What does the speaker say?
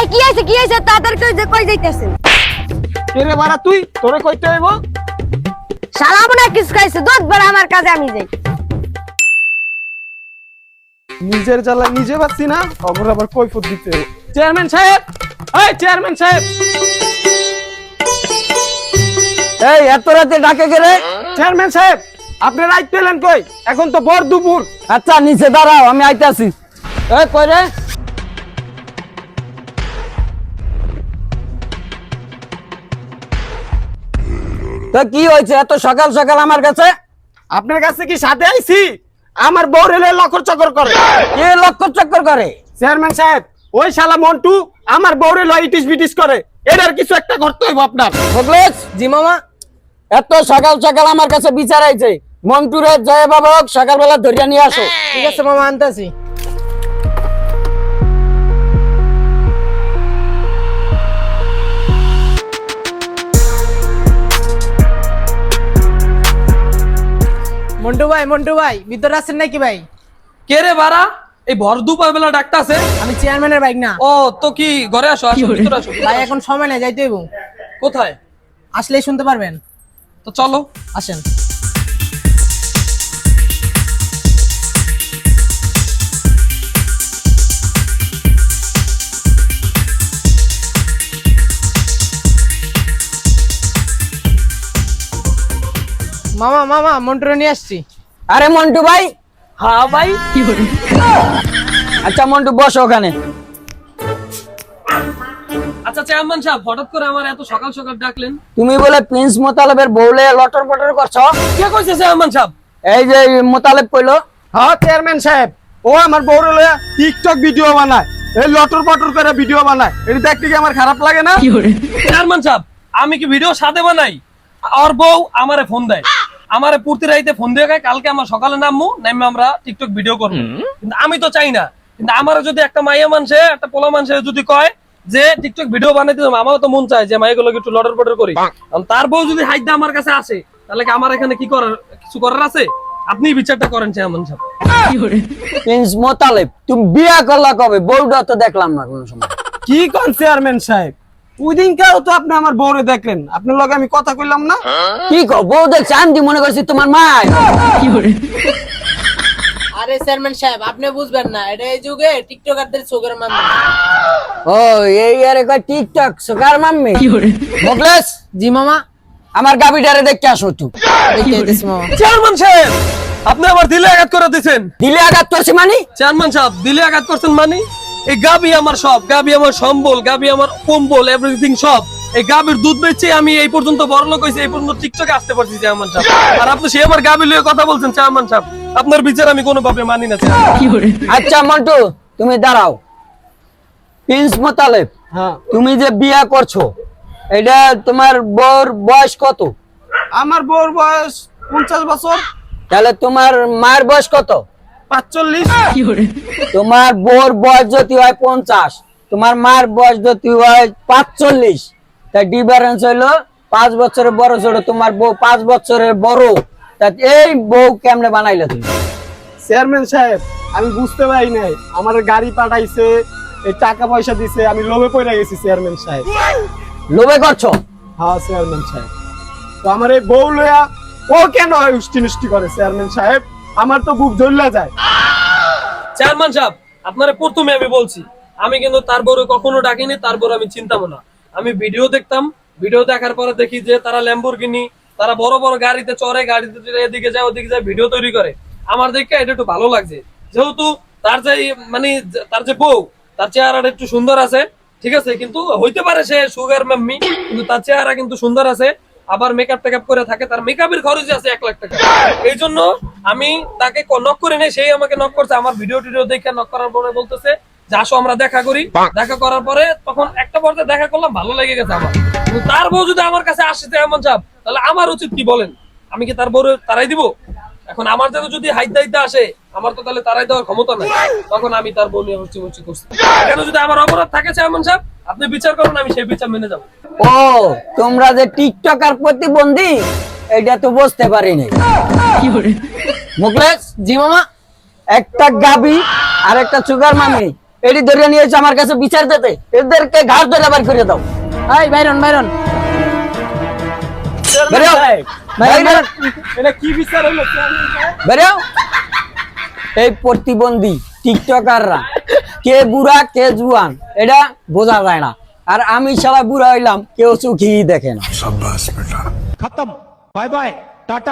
ভাই কি আছে কি আছে তাড়াতাড়ি কই যে কই যাইতেছেন কে রে বাড়া তুই? তোরে কইতে হইব? শালা মনে কিছু খাইছে। দুধ বেড়া আমার কাজে আমি যাই। নিজের জ্বালা নিজে পাচ্ছি না খবর আবার কৈফত দিতে হবে। চেয়ারম্যান সাহেব! এই চেয়ারম্যান সাহেব! এই এত রাতে ডাকে গেলে চেয়ারম্যান সাহেব আপনি রাইট পেলেন কই? এখন তো ভর দুপুর। আচ্ছা নিচে দাঁড়াও আমি আইতাছি। এই কই রে? তো কি হয়েছে? এত সকাল সকাল আমার কাছে? আপনার কাছে কি সাথে আইছি? আমার বউ রেলে লকর চকর করে। কে লক্ষ্য চক্কর করে? চেয়ারম্যান সাহেব ওই শালা মন্টু আমার বউরে লয় ইটিস বিটিস করে। এটার কিছু একটা করতে হইব আপনার। মুখলেশ জি মামা এত সকাল সকাল আমার কাছে বিচার আইছে। মন্টুরে জয় বাবা হোক সকালবেলা ধরিয়া নিয়ে আসো। ঠিক আছে মামা আনতাছি। ভাই মন্টু ভাই ভিতরে আছেন নাকি ভাই? কে রে বাড়া? এই ভর দুপুর বেলা ডাকটা আছে আমি চেয়ারম্যানের বাইক না। ও তো কি ঘরে আসো আসো ভিতরে আসো। ভাই এখন সময় নেই যাইতে হইব। কোথায়? আসলেই শুনতে পারবেন। তো চলো। আসেন। মামা মামা মন্টুরে নিয়ে আসছি। আরে মন্টু ভাই। হ্যাঁ ভাই। আচ্ছা মন্টু বসো ওখানে। আচ্ছা চেয়ারম্যান সাহেব হঠাৎ করে আমার এত সকাল সকাল ডাকলেন। তুমি বলে প্রিন্স মোতালেবের বউলে লটর পটর করছ? কে কইছে চেয়ারম্যান সাহেব? এই যে মোতালেব কইলো। হ্যাঁ চেয়ারম্যান সাহেব। ও আমার বউরে লয়া টিকটক ভিডিও বানায় এই লটর পটর করে ভিডিও বানায়। এটা দেখতে কি আমার খারাপ লাগে না? চেয়ারম্যান সাহেব আমি কি ভিডিও সাথে বানাই? আর বউ আমারে ফোন দেয়। আমারে পূর্তি রাইতে ফোন দিয়ে গায় কালকে আমার সকালে নামবো নামে আমরা টিকটক ভিডিও করব। কিন্তু আমি তো চাই না। কিন্তু আমার যদি একটা মাইয়া মানুষে একটা পোলা মানুষে যদি কয় যে টিকটক ভিডিও বানাইতে হবে, আমারও তো মন চায় যে মাইগুলোকে একটু লটর পটর করি। কারণ তার বউ যদি হাইদা আমার কাছে আসে তাহলে কি আমার এখানে কি করার কিছু করার আছে? আপনি বিচারটা করেন চেয়ারম্যান সাহেব। প্রিন্স মোতালেব তুমি বিয়া করলা কবে? বউটা তো দেখলাম না কোনো সময়। কি কোন চেয়ারম্যান সাহেব? ওই তো আপনি আমার বউরে দেখলেন। আপনার লগে আমি কথা কইলাম না। কি কো বউ দেখছে আমি মনে করছি তোমার মা আরে চেয়ারম্যান সাহেব আপনি বুঝবেন না এটা এই যুগে টিকটকারদের চোখের মাধ্যমে ও এই আরে কয় TikTok sugar mummy? Mukhlesh ji মামা আমার গাবিটারে দেখতে আসো চেয়ারম্যান সাহেব আপনি আমার দিলে আঘাত করে দিয়েছেন দিলে আঘাত করছি মানি? চেয়ারম্যান সাহেব দিলে আঘাত করছেন মানে? এই গাবি আমার সব গাবি আমার সম্বল গাবি আমার কম্বল এভরিথিং সব। এই গাবির দুধ বেচে আমি এই পর্যন্ত বড় লোক হয়েছি এই পর্যন্ত টিকটকে আসতে পারছি চেয়ারম্যান সাহেব। আর আপনি সে আমার গাবি লিয়ে কথা বলছেন চেয়ারম্যান সাহেব। আপনার বিচার আমি কোনো ভাবে মানি না। আচ্ছা মন্টু তুমি দাঁড়াও। প্রিন্স মোতালেব হ্যাঁ। তুমি যে বিয়া করছ এটা তোমার বউর বয়স কত? আমার বউর বয়স পঞ্চাশ বছর। তাহলে তোমার মায়ের বয়স কত? পাঁচচল্লিশ। তোমার বউর বয়স যদি হয় পঞ্চাশ তোমার মার বয়স যদি হয় পাঁচচল্লিশ তা ডিফারেন্স হইল পাঁচ বছরের বড় ছোট তোমার বউ পাঁচ বছরের বড়। তা এই বউ কেমনে বানাইলে তুমি? চেয়ারম্যান সাহেব আমি বুঝতে পারি নাই। আমার গাড়ি পাঠাইছে এই টাকা পয়সা দিছে আমি লোভে পড়ে গেছি চেয়ারম্যান সাহেব। লোভে করছ? হ্যাঁ চেয়ারম্যান সাহেব। তো আমার এই বউ লয়া ও কেন হয় উষ্টি নুষ্টি করে চেয়ারম্যান সাহেব? আমার তো বুক জ্বললা যায়। চেয়ারম্যান সাহেব, আপনারা প্রথমে আমি বলছি, আমি কিন্তু তার বড় কখনো ডাকিনি, তার বড় আমি চিন্তাম না। আমি ভিডিও দেখতাম, ভিডিও দেখার পরে দেখি যে তারা ল্যাম্বরগিনি তারা বড় বড় গাড়িতে চড়ে, গাড়িতে এদিকে যায়, ওদিকে যায়, ভিডিও তৈরি করে। আমার দেখে এটা একটু ভালো লাগছে। যেহেতু তার যে মানে তার যে বউ, তার চেহারাটা একটু সুন্দর আছে, ঠিক আছে, কিন্তু হইতে পারে সে সুগার মাম্মি, কিন্তু তার চেহারা কিন্তু সুন্দর আছে, আবার মেকআপ টেকআপ করে থাকে, তার মেকআপের খরচ আছে এক লাখ টাকা। এই জন্য আমি তাকে নক করি নাই সেই আমাকে নক করছে আমার ভিডিও টিডিও দেখে নক করার পরে বলতেছে যে আসো আমরা দেখা করি। দেখা করার পরে তখন একটা পর্যায়ে দেখা করলাম ভালো লেগে গেছে আমার। তার বউ যদি আমার কাছে আসতে এমন চাপ তাহলে আমার উচিত কি বলেন? আমি কি তার বউ তারাই দিব? এখন আমার যাতে যদি হাইট দাইতে আসে আমার তো তাহলে তারাই দেওয়ার ক্ষমতা নাই। তখন আমি তার বউ নিয়ে হচ্ছে হচ্ছে করছি। এখানে যদি আমার অপরাধ থাকে চেয়ারম্যান সাহেব আপনি বিচার করুন আমি সেই বিচার মেনে যাব। ও তোমরা যে টিকটকার প্রতিবন্ধী এটা তো বুঝতে পারিনি। মুকলেশ জি মামা। একটা গাবি আর একটা সুগার মামি। এটি ধরে নিয়েছে আমার কাছে বিচার দিতে। এদেরকে ঘাট ধরে করে দাও। এই বাইরন বাইরন। এই প্রতিবন্ধী টিকটকাররা কে বুড়া কে জুয়ান এটা বোঝা যায় না। আর আমি সারা বুড়া হইলাম কেউ চোখেই দেখে না। খতম। Bye bye tata.